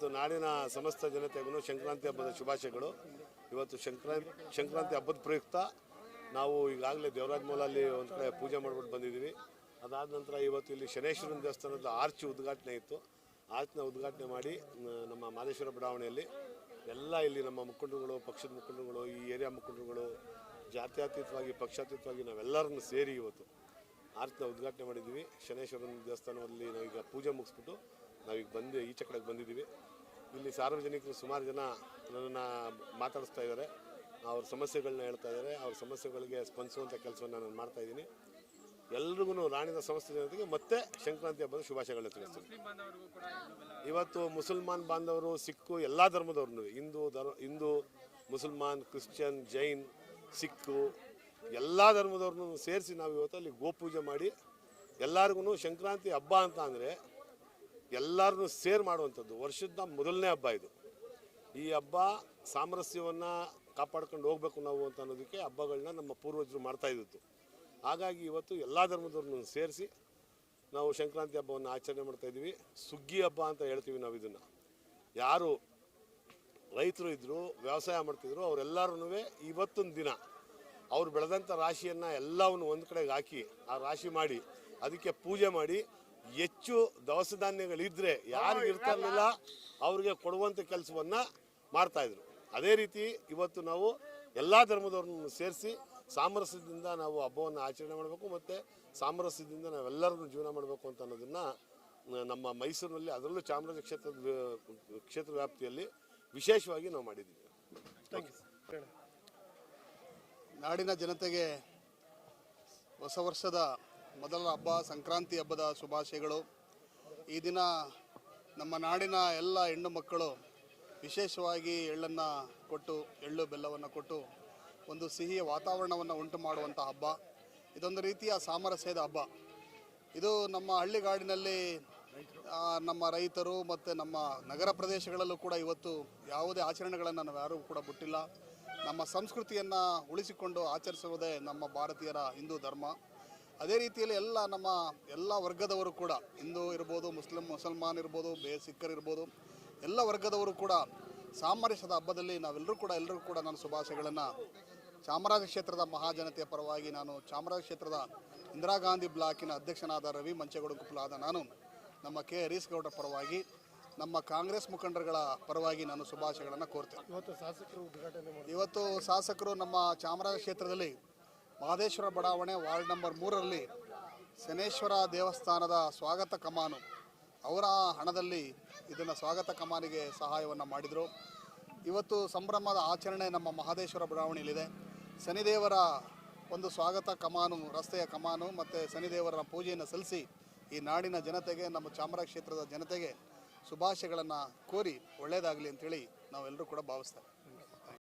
ಇವತ್ತು ನಾಡಿನ ಸಮಸ್ತ ಜನತೆಗೂ ಸಂಕ್ರಾಂತಿ ಹಬ್ಬದ ಶುಭಾಶಯಗಳು. ಇವತ್ತು ಸಂಕ್ರಾಂತಿ ಸಂಕ್ರಾಂತಿ ಹಬ್ಬದ ಪ್ರಯುಕ್ತ ನಾವು ಈಗಾಗಲೇ ದೇವರಾಜ ಮೂಲಲ್ಲಿ ಒಂದು ಕಡೆ ಪೂಜೆ ಮಾಡ್ಬಿಟ್ಟು ಬಂದಿದ್ದೀವಿ ಅದಾದ ನಂತರ ಇವತ್ತು ಇಲ್ಲಿ ಶನೇಶ್ವರನ ದೇವಸ್ಥಾನದ ಆರ್ಚ್ ಉದ್ಘಾಟನೆ ಇತ್ತು. ಆರ್ಚ್ನ ಉದ್ಘಾಟನೆ ಮಾಡಿ ನಮ್ಮ ಮಾದೇಶ್ವರ ಬಡಾವಣೆಯಲ್ಲಿ ಎಲ್ಲ ಇಲ್ಲಿ ನಮ್ಮ ಮುಖಂಡರುಗಳು, ಪಕ್ಷದ ಮುಖಂಡರುಗಳು, ಈ ಏರಿಯಾ ಮುಖಂಡರುಗಳು, ಜಾತ್ಯತೀತವಾಗಿ, ಪಕ್ಷಾತೀತವಾಗಿ ನಾವೆಲ್ಲರನ್ನು ಸೇರಿ ಇವತ್ತು ಆರ್ಚ್ನ ಉದ್ಘಾಟನೆ ಮಾಡಿದ್ದೀವಿ ಶನೇಶ್ವರನ ದೇವಸ್ಥಾನದಲ್ಲಿ ನಾವೀಗ ಪೂಜೆ ಮುಗಿಸ್ಬಿಟ್ಟು ನಾವೀಗ ಬಂದು ಈಚೆ ಕಡೆಗೆ ಬಂದಿದ್ದೀವಿ. ಇಲ್ಲಿ ಸಾರ್ವಜನಿಕರು ಸುಮಾರು ಜನ ನನ್ನನ್ನು ಮಾತಾಡಿಸ್ತಾ ಇದ್ದಾರೆ. ಅವ್ರ ಸಮಸ್ಯೆಗಳನ್ನ ಹೇಳ್ತಾ ಇದ್ದಾರೆ. ಅವ್ರ ಸಮಸ್ಯೆಗಳಿಗೆ ಸ್ಪಂದಿಸುವಂಥ ಕೆಲಸವನ್ನು ನಾನು ಮಾಡ್ತಾ ಇದ್ದೀನಿ. ಎಲ್ರಿಗೂ ರಾಣಿದ ಸಮಸ್ಯೆ ಜನತೆಗೆ ಮತ್ತೆ ಸಂಕ್ರಾಂತಿ ಹಬ್ಬದ ಶುಭಾಶಯಗಳನ್ನ ತಿಳಿಸ್ತೀನಿ. ಇವತ್ತು ಮುಸಲ್ಮಾನ್ ಬಾಂಧವರು, ಸಿಕ್ಕು, ಎಲ್ಲ ಧರ್ಮದವ್ರನ್ನು ಹಿಂದೂ ಧರ್ಮ ಹಿಂದೂ, ಮುಸಲ್ಮಾನ್, ಕ್ರಿಶ್ಚಿಯನ್, ಜೈನ್, ಸಿಕ್ಕು, ಎಲ್ಲ ಧರ್ಮದವ್ರನ್ನೂ ಸೇರಿಸಿ ನಾವು ಇವತ್ತು ಅಲ್ಲಿ ಗೋಪೂಜೆ ಮಾಡಿ ಎಲ್ಲರಿಗೂ ಸಂಕ್ರಾಂತಿ ಹಬ್ಬ ಅಂತ ಅಂದರೆ ಎಲ್ಲರನ್ನೂ ಸೇರ್ ಮಾಡುವಂಥದ್ದು. ವರ್ಷದ ಮೊದಲನೇ ಹಬ್ಬ ಇದು. ಈ ಹಬ್ಬ ಸಾಮರಸ್ಯವನ್ನು ಕಾಪಾಡ್ಕೊಂಡು ಹೋಗ್ಬೇಕು ನಾವು ಅಂತ ಅನ್ನೋದಕ್ಕೆ ಹಬ್ಬಗಳನ್ನ ನಮ್ಮ ಪೂರ್ವಜರು ಮಾಡ್ತಾ ಇದ್ದಿತ್ತು ಹಾಗಾಗಿ ಇವತ್ತು ಎಲ್ಲ ಧರ್ಮದವ್ರನ್ನ ಸೇರಿಸಿ ನಾವು ಸಂಕ್ರಾಂತಿ ಹಬ್ಬವನ್ನು ಆಚರಣೆ ಮಾಡ್ತಾ ಇದ್ದೀವಿ. ಸುಗ್ಗಿ ಹಬ್ಬ ಅಂತ ಹೇಳ್ತೀವಿ ನಾವು ಇದನ್ನು. ಯಾರು ರೈತರು ಇದ್ದರು ವ್ಯವಸಾಯ ಮಾಡ್ತಿದ್ರು ಅವರೆಲ್ಲರೂ ಇವತ್ತೊಂದು ದಿನ ಅವ್ರು ಬೆಳೆದಂಥ ರಾಶಿಯನ್ನು ಎಲ್ಲವನ್ನು ಒಂದು ಕಡೆಗೆ ಹಾಕಿ ಆ ರಾಶಿ ಮಾಡಿ, ಅದಕ್ಕೆ ಪೂಜೆ ಮಾಡಿ ಹೆಚ್ಚು ದವಸ ಧಾನ್ಯಗಳಿದ್ರೆ ಯಾರು ಇರ್ತಾ ಇರಲಿಲ್ಲ ಅವ್ರಿಗೆ ಕೊಡುವಂಥ ಕೆಲಸವನ್ನು ಮಾಡ್ತಾಯಿದ್ರು ಅದೇ ರೀತಿ ಇವತ್ತು ನಾವು ಎಲ್ಲ ಧರ್ಮದವ್ರನ್ನು ಸೇರಿಸಿ ಸಾಮರಸ್ಯದಿಂದ ನಾವು ಹಬ್ಬವನ್ನು ಆಚರಣೆ ಮಾಡಬೇಕು ಮತ್ತು ಸಾಮರಸ್ಯದಿಂದ ನಾವೆಲ್ಲರನ್ನು ಜೀವನ ಮಾಡಬೇಕು ಅಂತ ಅನ್ನೋದನ್ನು ನಮ್ಮ ಮೈಸೂರಿನಲ್ಲಿ ಅದರಲ್ಲೂ ಚಾಮರಾಜ ಕ್ಷೇತ್ರದ ಕ್ಷೇತ್ರ ವ್ಯಾಪ್ತಿಯಲ್ಲಿ ವಿಶೇಷವಾಗಿ ನಾವು ಮಾಡಿದ್ದೀವಿ. ನಾಡಿನ ಜನತೆಗೆ ಹೊಸ ವರ್ಷದ ಮೊದಲ ಹಬ್ಬ, ಸಂಕ್ರಾಂತಿ ಹಬ್ಬದ ಶುಭಾಶಯಗಳು. ಈ ದಿನ ನಮ್ಮ ನಾಡಿನ ಎಲ್ಲ ಹೆಣ್ಣು ಮಕ್ಕಳು ವಿಶೇಷವಾಗಿ ಎಳ್ಳನ್ನು ಕೊಟ್ಟು, ಎಳ್ಳು ಬೆಲ್ಲವನ್ನು ಕೊಟ್ಟು ಒಂದು ಸಿಹಿಯ ವಾತಾವರಣವನ್ನು ಉಂಟು ಮಾಡುವಂಥ ಹಬ್ಬ. ಇದೊಂದು ರೀತಿಯ ಸಾಮರಸ್ಯದ ಹಬ್ಬ. ಇದು ನಮ್ಮ ಹಳ್ಳಿಗಾಡಿನಲ್ಲಿ ನಮ್ಮ ರೈತರು ಮತ್ತು ನಮ್ಮ ನಗರ ಪ್ರದೇಶಗಳಲ್ಲೂ ಕೂಡ ಇವತ್ತು ಯಾವುದೇ ಆಚರಣೆಗಳನ್ನು ನಾವು ಯಾರೂ ಕೂಡ ಬಿಟ್ಟಿಲ್ಲ. ನಮ್ಮ ಸಂಸ್ಕೃತಿಯನ್ನು ಉಳಿಸಿಕೊಂಡು ಆಚರಿಸುವುದೇ ನಮ್ಮ ಭಾರತೀಯರ ಹಿಂದೂ ಧರ್ಮ. ಅದೇ ರೀತಿಯಲ್ಲಿ ಎಲ್ಲ ನಮ್ಮ ಎಲ್ಲ ವರ್ಗದವರು ಕೂಡ ಹಿಂದೂ ಇರ್ಬೋದು ಮುಸ್ಲಿಂ ಮುಸಲ್ಮಾನ್ ಇರ್ಬೋದು ಬೇ ಸಿಖ್ಖರಿರ್ಬೋದು ಎಲ್ಲ ವರ್ಗದವರು ಕೂಡ ಸಾಮರಸ್ಯದ ಹಬ್ಬದಲ್ಲಿ ನಾವೆಲ್ಲರೂ ಕೂಡ ಎಲ್ಲರೂ ಕೂಡ ನಾನು ಶುಭಾಶಯಗಳನ್ನು. ಚಾಮರಾಜ ಕ್ಷೇತ್ರದ ಮಹಾಜನತೆಯ ಪರವಾಗಿ ನಾನು ಚಾಮರಾಜ ಕ್ಷೇತ್ರದ ಇಂದಿರಾ ಗಾಂಧಿ ಬ್ಲಾಕಿನ ಅಧ್ಯಕ್ಷನಾದ ರವಿ ಮಂಚೇಗೌಡ ಕುಪ್ಪಲಾದ ನಾನು ನಮ್ಮ ಕೆ. ಹರೀಶ್ ಗೌಡರ ಪರವಾಗಿ ನಮ್ಮ ಕಾಂಗ್ರೆಸ್ ಮುಖಂಡರುಗಳ ಪರವಾಗಿ ನಾನು ಶುಭಾಶಯಗಳನ್ನು ಕೋರ್ತೇನೆ. ಇವತ್ತು ಶಾಸಕರು ನಮ್ಮ ಚಾಮರಾಜ ಕ್ಷೇತ್ರದಲ್ಲಿ ಮಹದೇಶ್ವರ ಬಡಾವಣೆ ವಾರ್ಡ್ ನಂಬರ್ ಮೂರರಲ್ಲಿ ಶನೇಶ್ವರ ದೇವಸ್ಥಾನದ ಸ್ವಾಗತ ಕಮಾನು. ಅವರ ಹಣದಲ್ಲಿ ಇದನ್ನು ಸ್ವಾಗತ ಕಮಾನಿಗೆ ಸಹಾಯವನ್ನು ಮಾಡಿದರು. ಇವತ್ತು ಸಂಭ್ರಮದ ಆಚರಣೆ ನಮ್ಮ ಮಹದೇಶ್ವರ ಬಡಾವಣೆಯಲ್ಲಿದೆ. ಶನಿದೇವರ ಒಂದು ಸ್ವಾಗತ ಕಮಾನು, ರಸ್ತೆಯ ಕಮಾನು ಮತ್ತು ಶನಿದೇವರ ಪೂಜೆಯನ್ನು ಸಲ್ಲಿಸಿ ಈ ನಾಡಿನ ಜನತೆಗೆ, ನಮ್ಮ ಚಾಮರಾಜ ಕ್ಷೇತ್ರದ ಜನತೆಗೆ ಶುಭಾಶಯಗಳನ್ನು ಕೋರಿ ಒಳ್ಳೆಯದಾಗಲಿ ಅಂತೇಳಿ ನಾವೆಲ್ಲರೂ ಕೂಡ ಭಾವಿಸ್ತೇವೆ.